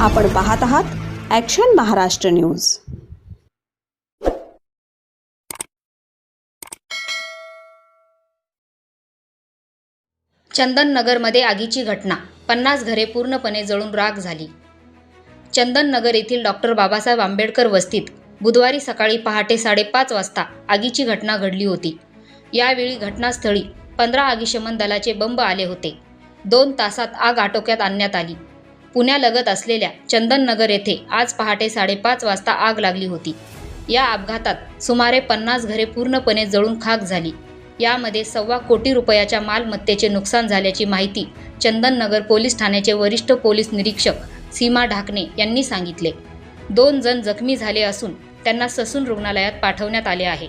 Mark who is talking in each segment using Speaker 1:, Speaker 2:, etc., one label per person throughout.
Speaker 1: आपण पाहत आहात ॲक्शन महाराष्ट्र न्यूज
Speaker 2: चंदननगरमध्ये आगीची घटना. पन्नास घरे पूर्णपणे जळून राख झाली. चंदननगर येथील डॉक्टर बाबासाहेब आंबेडकर वस्तीत बुधवारी सकाळी पहाटे साडेपाच वाजता आगीची घटना घडली होती. यावेळी घटनास्थळी पंधरा अग्निशमन दलाचे बंब आले होते. दोन तासात आग आटोक्यात आणण्यात आली. पुण्यालगत असलेल्या चंदननगर येथे आज पहाटे साडेपाच वाजता आग लागली होती. या अपघातात सुमारे पन्नास घरे पूर्णपणे जळून खाक झाली. यामध्ये सव्वा कोटी रुपयाच्या मालमत्तेचे नुकसान झाल्याची माहिती चंदननगर पोलीस ठाण्याचे वरिष्ठ पोलीस निरीक्षक सीमा ढाकणे यांनी सांगितले. दोन जण जखमी झाले असून त्यांना ससून रुग्णालयात पाठवण्यात आले आहे.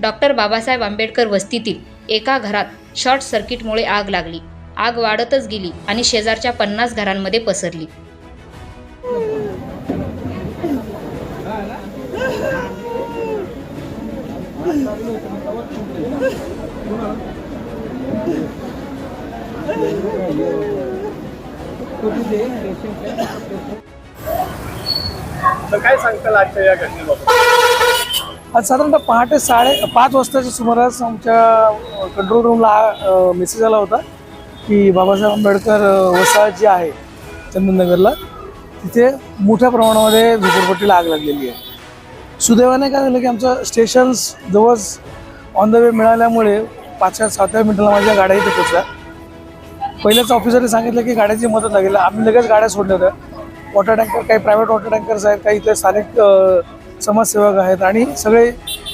Speaker 2: डॉक्टर बाबासाहेब आंबेडकर वस्तीतील एका घरात शॉर्ट सर्किटमुळे आग लागली. आग वाढतच गेली आणि शेजारच्या पन्नास घरांमध्ये पसरली.
Speaker 3: तर काय सांगताल आजच्या या घटनेबाबत?
Speaker 4: आज साधारणतः पहाटे साडे पाच वाजताच्या सुमारास आमच्या कंट्रोल रूमला मेसेज आला होता. की बाबासाहेब आंबेडकर वसाहत जी आहे चंदननगरला तिथे मोठ्या प्रमाणामध्ये झोपडपट्टीला आग लागलेली आहे. सुदैवाने काय झालं की आमचं स्टेशन्स जवळच ऑन द वे मिळाल्यामुळे पाचव्या सातव्या मिनिटाला माझ्या गाड्या इथे पोचल्या पहिल्याच ऑफिसरने सांगितलं की गाड्याची मदत लागेल. आम्ही लगेच गाड्या सोडल्या होत्या. वॉटर टँकर काही प्रायव्हेट वॉटर टँकर्स आहेत काही इथले स्थानिक समाजसेवक आहेत आणि सगळे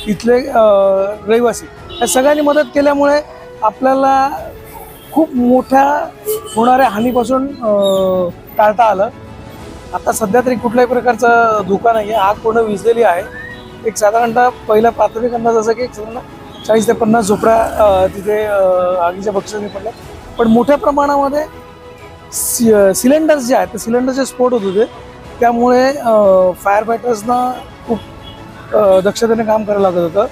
Speaker 4: इथले रहिवासी. या सगळ्यांनी मदत केल्यामुळे आपल्याला खूप मोठ्या होणाऱ्या हानीपासून टाळता आलं. आता सध्या तरी कुठल्याही प्रकारचा धोका नाही आहे आग पूर्ण विजलेली आहे? एक साधारणतः पहिला प्राथमिक अंदाज असा की साधारण चाळीस ते पन्नास झोपड्या तिथे आगीच्या बक्षाने पडल्या. पण मोठ्या प्रमाणामध्ये सि सिलेंडर्स जे आहेत ते सिलेंडरचे स्फोट होत होते. त्यामुळे फायर फायटर्सना खूप दक्षतेने काम करायला लागत होतं.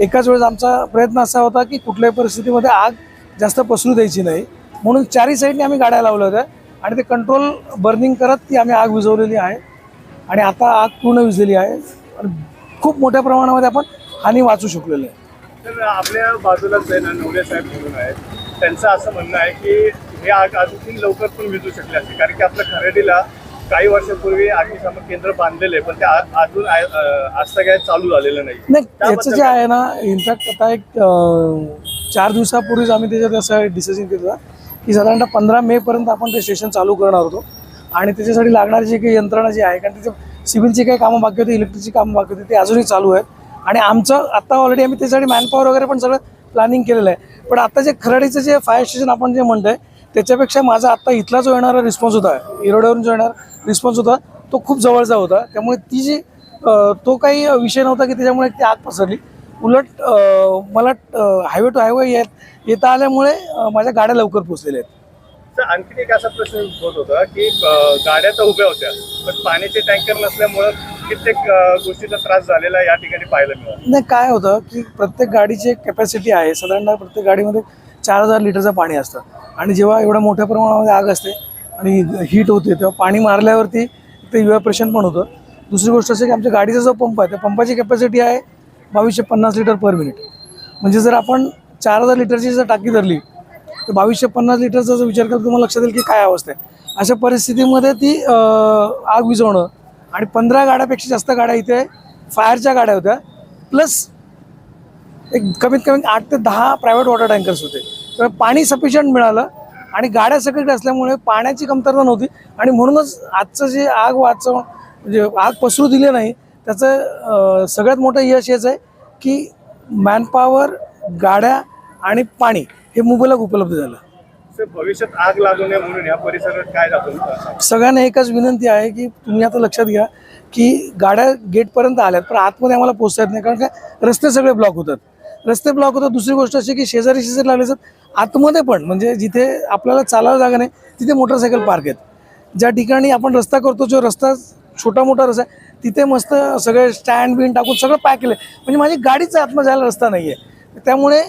Speaker 4: एकाच वेळेस आमचा प्रयत्न असा होता की कुठल्याही परिस्थितीमध्ये आग जास्त पसरू द्यायची नाही. म्हणून चारही साईडने आम्ही गाड्या लावल्या होत्या. आणि ते कंट्रोल बर्निंग करत ती आम्ही आग विझवलेली आहे. आणि आता आग पूर्ण विझलेली आहे. आणि खूप मोठ्या प्रमाणामध्ये आपण हानी वाचू शकलेलो आहे.
Speaker 3: तर आपल्या बाजूलाच आहे ना नवले साहेब म्हणून आहेत त्यांचं असं म्हणणं आहे की हे आग अजून लवकर पण विजू शकले असते. कारण की आपल्या खरेदीला काही वर्षापूर्वी अग्निशामक केंद्र बांधलेले पण ते अजून आज काय चालू झालेलं नाही.
Speaker 4: नाही याचं
Speaker 3: त्याबद्दल
Speaker 4: जे आहे ना इनफॅक्ट आता एक चार दिवसापूर्वीच आम्ही त्याच्यात असं डिसिजन केलं की साधारणतः पंधरा मेपर्यंत आपण ते स्टेशन चालू करणार होतो. आणि त्याच्यासाठी लागणारी जी काही यंत्रणा जी आहे कारण त्याचं सिव्हिलची काही कामं बाकी होती इलेक्ट्रिकची कामं बाकी होती ते अजूनही चालू आहेत. आणि आमचं आत्ता ऑलरेडी आम्ही त्याच्यासाठी मॅनपॉवर वगैरे पण सगळं प्लॅनिंग केलेलं आहे. पण आता जे खराडीचं जे फायर स्टेशन आपण जे म्हणतोय त्याच्यापेक्षा माझा आत्ता इथला जो येणारा रिस्पॉन्स होता इरोड्यावरून जो येणारा रिस्पॉन्स होता तो खूप जवळचा होता. त्यामुळे ती जी तो काही विषय नव्हता की त्याच्यामुळे ती आग पसरली. उलट मला हायवे टू हायवे येत येता आल्यामुळे माझ्या गाड्या लवकर पोचलेल्या आहेत.
Speaker 3: तर आणखी एक असा प्रश्न होत होता की गाड्या तर उभ्या होत्या पण पाण्याचे टँकर नसल्यामुळं कित्येक गोष्टीचा त्रास झालेला या ठिकाणी पाहायला मिळाला.
Speaker 4: नाही काय होतं की प्रत्येक गाडीची एक कॅपॅसिटी आहे. साधारणतः प्रत्येक गाडीमध्ये चार हजार लिटरचं पाणी असतं. आणि जेव्हा एवढ्या मोठ्या प्रमाणामध्ये आग असते आणि हीट होते तेव्हा पाणी मारल्यावरती ते इव्हॅपरेशन पण होतं. दुसरी गोष्ट अशी की आमच्या गाडीचा जो पंप आहे त्या पंपाची कॅपॅसिटी आहे बावीसशे पन्नास लिटर पर मिनिट म्हणजे जर आपण चार हजार लिटरची जर टाकी धरली तर बावीसशे पन्नास लिटरचा जर विचार केला तुम्हाला लक्षात येईल की काय अवस्था आहे. अशा परिस्थितीमध्ये ती आग विझवणं आणि पंधरा गाड्यापेक्षा जास्त गाड्या इथे फायरच्या गाड्या होत्या प्लस एक कमीत कमी आठ ते दहा प्रायव्हेट वॉटर टँकर्स होते. तर पाणी सफिशियंट मिळालं आणि गाड्या सगळीकडे असल्यामुळे पाण्याची कमतरता नव्हती आणि म्हणूनच आजचं जे आग वाचव म्हणजे आग पसरू दिली नाही त्याचं सगळ्यात मोठं यश हेच आहे की मॅनपॉवर गाड्या आणि पाणी हे मुबलक उपलब्ध झालं.
Speaker 3: भविष्यात आग लागू नये म्हणून या परिसरात काय जातो
Speaker 4: सगळ्यांना एकच विनंती आहे की तुम्ही आता लक्षात घ्या की गाड्या गेटपर्यंत आल्यात पण आतमध्ये आम्हाला पोचता येत नाही कारण काय रस्ते सगळे ब्लॉक होतात. रस्ते ब्लॉक होतात. दुसरी गोष्ट अशी की शेजारी शेजारी लागले तर आतमध्ये पण म्हणजे जिथे आपल्याला चालायला जागा नाही तिथे मोटरसायकल पार्क आहेत. ज्या ठिकाणी आपण रस्ता करतो जो रस्ता छोटा मोठा रस्ता आहे तिथे मस्त सगळे स्टँड बिन टाकून सगळं पॅक केलं म्हणजे माझी गाडीच आतमध्ये जायला रस्ता नाही आहे त्यामुळे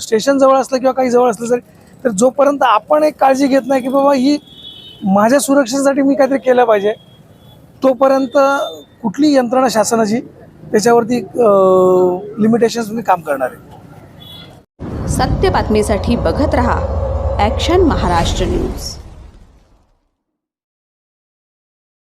Speaker 4: स्टेशन जवळ असलं किंवा काही जवळ असलं तरी तर जोपर्यंत आपण एक काळजी घेत नाही की बाबा ही माझ्या सुरक्षेसाठी मी काहीतरी केलं पाहिजे तोपर्यंत कुठली यंत्रणा शासनाची त्याच्यावरती लिमिटेशन्स मी काम करणार आहे.
Speaker 1: सत्य बातमीसाठी बघत रहा ॲक्शन महाराष्ट्र न्यूज